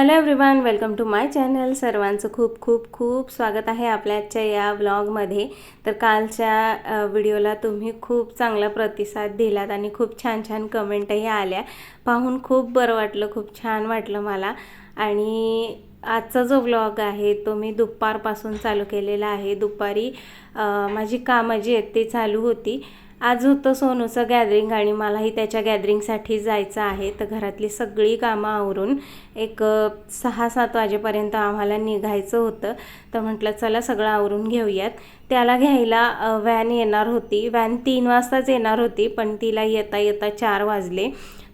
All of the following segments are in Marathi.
Hello everyone welcome to my channel सर्वांचं खूप खूप खूप स्वागत आहे आपल्या आजच्या या व्लॉगमध्ये तर कालच्या व्हिडिओला तुम्ही खूप चांगला प्रतिसाद दिलात आणि खूप छान छान कमेंटही आल्या. पाहून खूप बरं वाटलं खूप छान वाटलं मला. आणि आजचा जो व्लॉग आहे तो मी दुपारपासून चालू केलेला आहे. दुपारी माझी कामं जी आहेत ती चालू होती. आज होतं सोनूचं गॅदरिंग आणि मलाही त्याच्या गॅदरिंगसाठी जायचं आहे. तर घरातली सगळी कामं आवरून एक सहा सात वाजेपर्यंत आम्हाला निघायचं होतं. तर म्हटलं चला सगळं आवरून घेऊयात. त्याला घ्यायला व्हॅन येणार होती. व्हॅन तीन वाजताच येणार होती पण तिला येता येता चार वाजले.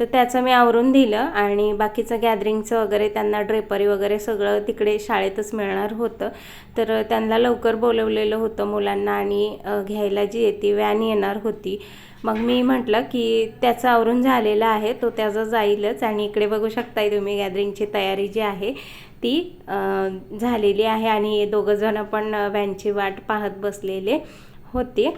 तर त्याचं मी आवरून दिलं आणि बाकीचं गॅदरिंगचं वगैरे त्यांना ड्रेपरी वगैरे सगळं तिकडे शाळेतच मिळणार होतं. तर त्यांना लवकर बोलवलेलं होतं मुलांना आणि घ्यायला जी येते व्हॅन येणार होती. मग मी म्हटलं की त्याचं आवरून झालेलं आहे तो त्याचा जाईलच आणि इकडे बघू शकताय तुम्ही गॅदरिंगची तयारी जी आहे ती झालेली आहे आणि दोघंजणं पण व्हॅनची वाट पाहत बसलेले होते.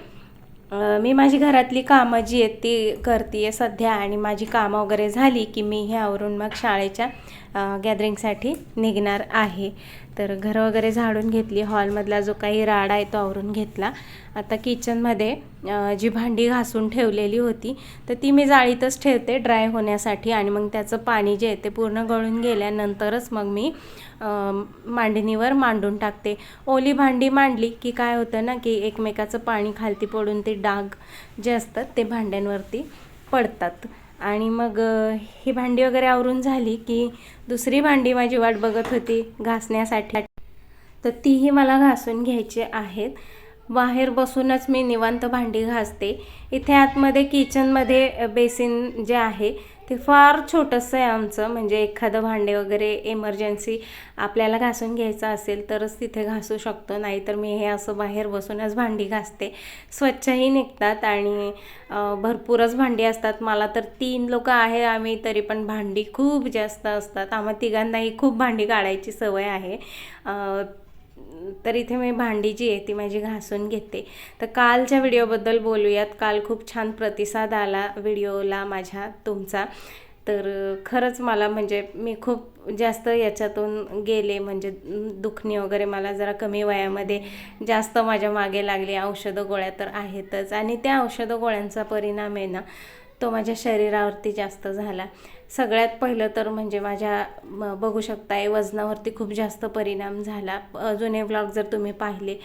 मी माझी घरातली कामं जी आहेत ती करते सध्या आणि माझी कामं वगैरे झाली की मी ह्यावरून मग शाळेच्या गॅदरिंगसाठी निघणार आहे. तर घरं वगैरे झाडून घेतली. हॉलमधला जो काही राडा आहे तो आवरून घेतला. आता किचनमध्ये जी भांडी घासून ठेवलेली होती तर ती मी जाळीतच ठेवते ड्राय होण्यासाठी आणि मग त्याचं पाणी जे आहे ते पूर्ण गळून गेल्यानंतरच मग मी मांडणीवर मांडून टाकते. ओली भांडी मांडली की काय होतं ना की एकमेकाचं पाणी खालती पडून ते डाग जे असतात ते भांड्यांवरती पडतात. आणि मग ही भांडी वगैरे आवरून झाली की दुसरी भांडी माझी वाट बघत होती घासण्यासाठी. तर तीही मला घासून घ्यायची आहेत. बाहेर बसूनच मी निवांत भांडी घासते. इथे आतमध्ये किचनमध्ये बेसिन जे आहे ते फार छोटंसं आहे आमचं. म्हणजे एखादं भांडे वगैरे इमर्जन्सी आपल्याला घासून घ्यायचं असेल तरच तिथे घासू शकतो. नाहीतर मी हे असं बाहेर बसूनच भांडी घासते. स्वच्छही निघतात आणि भरपूरच भांडी असतात. मला तर तीन लोक आहे आम्ही तरी पण भांडी खूप जास्त असतात. आम्हा तिघांनाही खूप भांडी काढायची सवय आहे. तर इथे मी भांडी जी आहे ती माझी घासून घेते. तर कालच्या व्हिडिओबद्दल बोलूयात. काल खूप छान प्रतिसाद आला व्हिडिओला माझ्या तुमचा. तर खरंच मला म्हणजे मी खूप जास्त याच्यातून गेले. म्हणजे दुखणी वगैरे मला जरा कमी वयामध्ये जास्त माझ्या मागे लागली. औषधं गोळ्या तर आहेतच. आणि त्या औषधं गोळ्यांचा परिणाम आहे ना तो माझ्या शरीरावरती जास्त झाला. सगळ्यात पहिलं तर म्हणजे माझ्या म- बघू शकताय वजनावरती खूप जास्त परिणाम झाला. अ, जुने व्लॉग जर तुम्ही पाहिले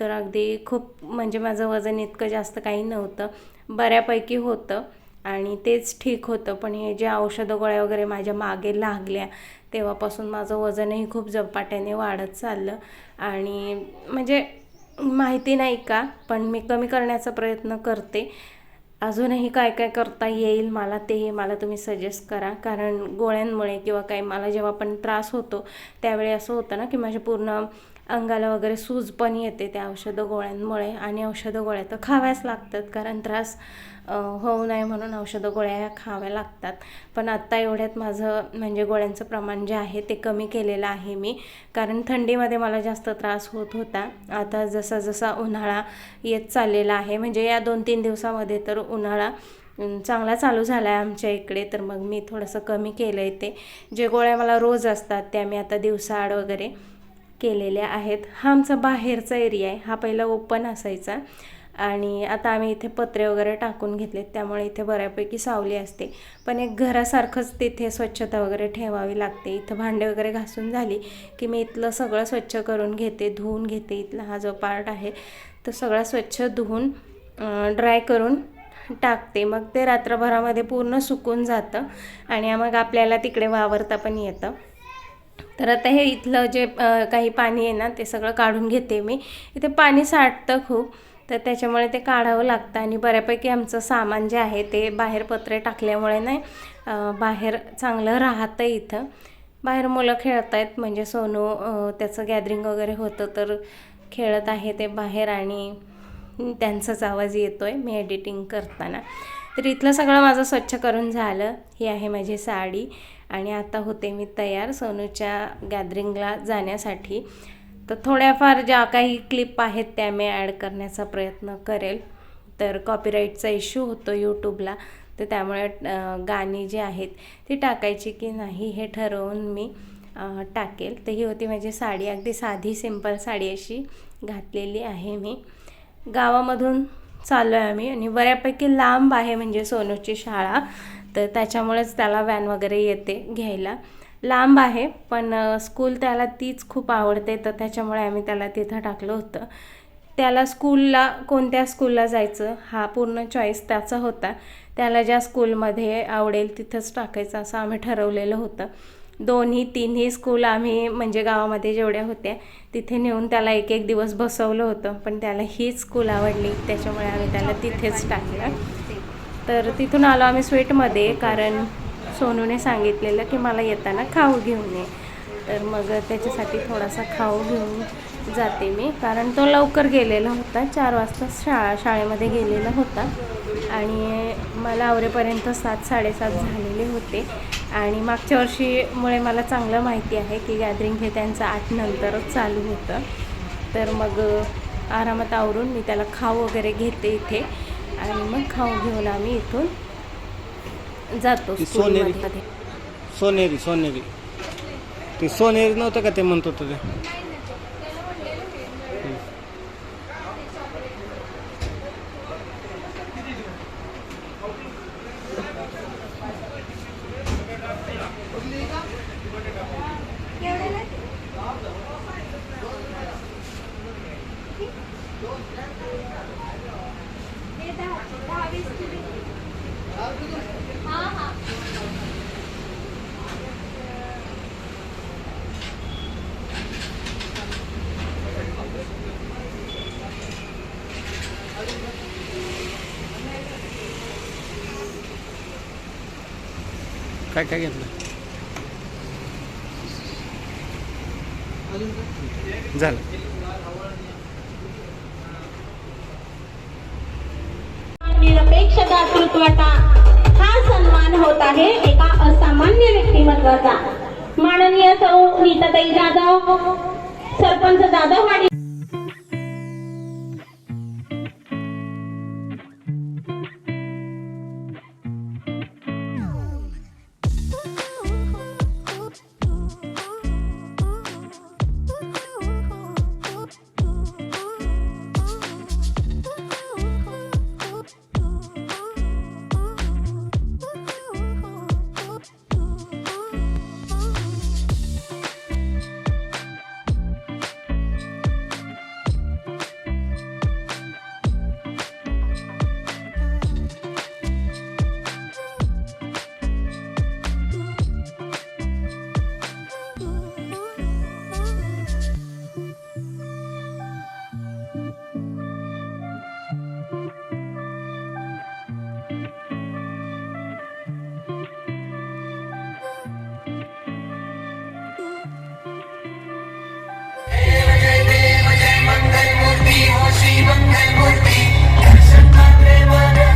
तर अगदी खूप म्हणजे माझं वजन इतकं जास्त काही नव्हतं. बऱ्यापैकी होतं आणि तेच ठीक होतं. पण हे जे औषधं गोळ्या वगैरे माझ्या मागे लागल्या तेव्हापासून माझं वजनही खूप झपाट्याने वाढत चाललं. आणि म्हणजे माहिती नाही का पण मी कमी करण्याचा प्रयत्न करते. अजूनही काय काय करता येईल मला ते मला तुम्ही सजेस्ट करा. कारण गोळ्यांमुळे किंवा काही मला जेव्हा पण त्रास होतो त्यावेळी असं होतं ना की माझ्या पूर्ण अंगाला वगैरे सूज पण येते त्या औषधं गोळ्यांमुळे आणि औषधं गोळ्या तर खाव्याच लागतात कारण त्रास होऊ नये म्हणून औषधं गोळ्या ह्या खाव्या लागतात. पण आत्ता एवढ्यात माझं म्हणजे गोळ्यांचं प्रमाण जे आहे ते कमी केलेलं आहे मी कारण थंडीमध्ये मला जास्त त्रास होत होता. आता जसा जसा उन्हाळा येत चाललेला आहे म्हणजे या दोन तीन दिवसामध्ये तर उन्हाळा चांगला चालू झाला आहे आमच्या इकडे तर मग मी थोडंसं कमी केलं आहे ते. जे गोळ्या मला रोज असतात त्या मी आता दिवसाआड वगैरे केलेल्या आहेत. हा आमचा बाहेरचा एरिया आहे. हा पहिला ओपन असायचा. आणि आता आम्ही इथे पत्रे वगैरे टाकून घेतलेत. त्यामुळे इथे बऱ्यापैकी सावली असते. पण एक घरासारखंच तिथे स्वच्छता वगैरे ठेवावी लागते. इथं भांडे वगैरे घासून झाली की मी इथलं सगळं स्वच्छ करून घेते धुवून घेते. इथला हा जो पार्ट आहे तो सगळा स्वच्छ धुवून ड्राय करून टाकते. मग ते रात्रभरामध्ये पूर्ण सुकून जातं. आणि मग आपल्याला तिकडे वावरता पण येतं. तर आता हे इथलं जे काही पाणी आहे ना ते सगळं काढून घेते मी. इथे पाणी साठतं खूप तर त्याच्यामुळे ते काढावं लागतं आणि बऱ्यापैकी आमचं सामान जे आहे ते बाहेर पत्रे टाकल्यामुळे नाही बाहेर चांगलं राहतं इथं. बाहेर मुलं खेळत आहेत म्हणजे सोनू त्याचं गॅदरिंग वगैरे होतं तर खेळत आहे ते बाहेर आणि त्यांचाच आवाज येतो आहे मी एडिटिंग करताना. तर इथलं सगळं माझं स्वच्छ करून झालं. ही आहे माझी साडी. आणि आता होते मी तयार सोनूच्या गॅदरिंगला जाण्यासाठी. तर थोड्याफार ज्या काही क्लिप आहेत त्या मी ॲड करण्याचा प्रयत्न करेल. तर कॉपीराईटचा इश्यू होतो यूट्यूबला. तर त्यामुळे गाणी जी आहेत ती टाकायची की नाही हे ठरवून मी टाकेल. तर ही होती माझी साडी. अगदी साधी सिंपल साडी अशी घातलेली आहे मी. गावामधून चाललो आहे आम्ही आणि बऱ्यापैकी लांब आहे म्हणजे सोनूची शाळा. तर त्याच्यामुळेच त्याला व्हॅन वगैरे येते घ्यायला. लांब आहे पण स्कूल त्याला तीच खूप आवडते. तर त्याच्यामुळे आम्ही त्याला तिथं टाकलं होतं. त्याला स्कूलला कोणत्या स्कूलला जायचं हा पूर्ण चॉईस त्याचा होता. त्याला ज्या स्कूलमध्ये आवडेल तिथंच टाकायचं असं आम्ही ठरवलेलं होतं. दोन्ही तिन्ही स्कूल आम्ही म्हणजे गावामध्ये जेवढ्या होत्या तिथे नेऊन त्याला एक एक दिवस बसवलं होतं. पण त्याला हीच स्कूल आवडली. त्याच्यामुळे आम्ही त्याला तिथेच टाकलं. तर तिथून आलो आम्ही स्वीटमध्ये कारण सोनूने सांगितलेलं की मला येताना खाऊ घेऊन ये. तर मग त्याच्यासाठी थोडासा खाऊ घेऊन जाते मी. कारण तो लवकर गेलेला होता. चार वाजता शाळा शाळेमध्ये गेलेला होता. आणि मला आवरेपर्यंत सात साडेसात झालेले होते. आणि मागच्या वर्षीमुळे मला चांगलं माहिती आहे की गॅदरिंग हे त्यांचं आठ नंतरच चालू होतं. तर मग आरामात आवरून मी त्याला खाऊ वगैरे घेते इथे. आणि मग खाऊ घेऊन आम्ही इथून जातो सोनेरी. सोनेरी सोनेरी. ते सोनेरी नव्हतं का ते म्हणत होतं ते? काय काय घेतलं? झालं. निरपेक्ष दातृत्वाचा हा सन्मान होत आहे एका असामान्य व्यक्तिमत्वाचा. माननीय सौ नीताताई जाधव सरपंच ദൈവങ്ങൾ മുട്ടി ദർശനം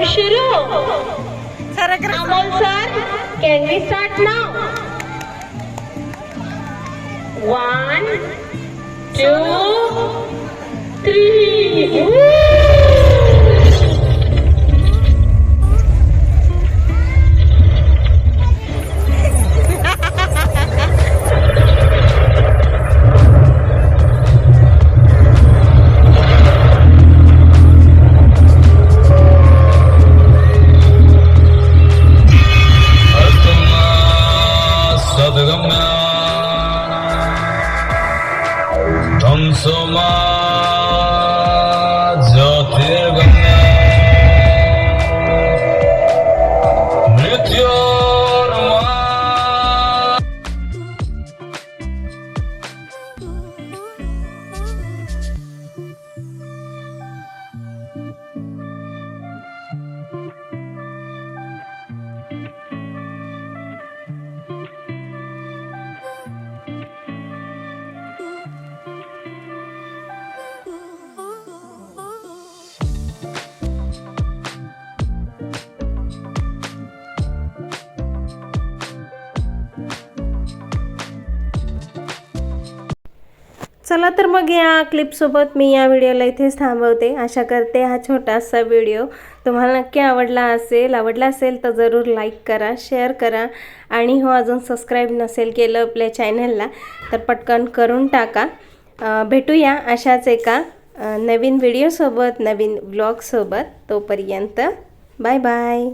program shuru? Sir, Amol sir, can we start now? One, two, three. Woo! चला तर मग या क्लिपसोबत मी या व्हिडिओला इथेच थांबवते. आशा करते हा छोटासा व्हिडिओ तुम्हाला नक्की आवडला असेल. आवडला असेल तर जरूर लाईक करा शेअर करा. आणि हो अजून सबस्क्राईब नसेल केलं आपल्या चॅनलला तर पटकन करून टाका. भेटूया अशाच एका नवीन व्हिडिओसोबत नवीन ब्लॉगसोबत तोपर्यंत. Bye bye